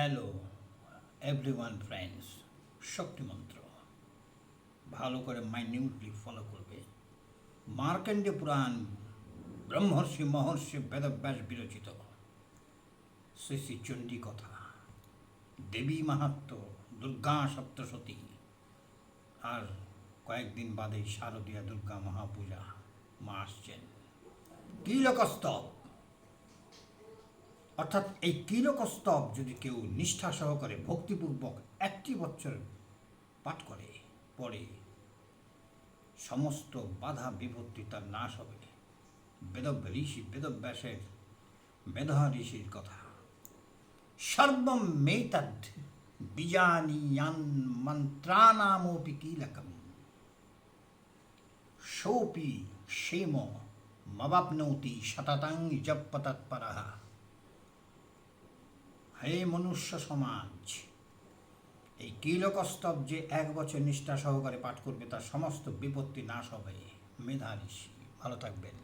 Hello everyone friends শক্তিমন্ত্র ভালো করে মাইনিউটলি ফলো করবে। মার্কণ্ডে পুরাণ, ব্রহ্মর্ষি মহর্ষি বেদব্যাস বিরচিত। শ্রী শ্রী চণ্ডী কথা দেবী মাহাত্ম, দুর্গা সপ্তশতী। আর কয়েকদিন বাদে শারদীয়া দুর্গা মহাপূজা, মা আসছেন। কীলকস্তব অর্থাৎ এই কীলকস্তব যদি কেউ নিষ্ঠা সহকারে ভক্তিপূর্বক একটি বছর পাঠ করে পরে সমস্ত বাধা বিপত্তি তার নাশ হবে বেদ ঋষি বেদব্যাসের বেদহা ঋষির কথা সর্বম মেতদ বিজানীয়ান মন্ত্রানামপি কীলকম সোপি क्षेम মবাপ্নৌতি শততাং জপ্পতৎপরः হে মনুষ্য সমাজ, এই কিলকস্তব যে এক বছর নিষ্ঠা সহকারে পাঠ করবে, তার সমস্ত বিপত্তি নাশ হবে। মেধা ঋষি ভালো থাকবেন।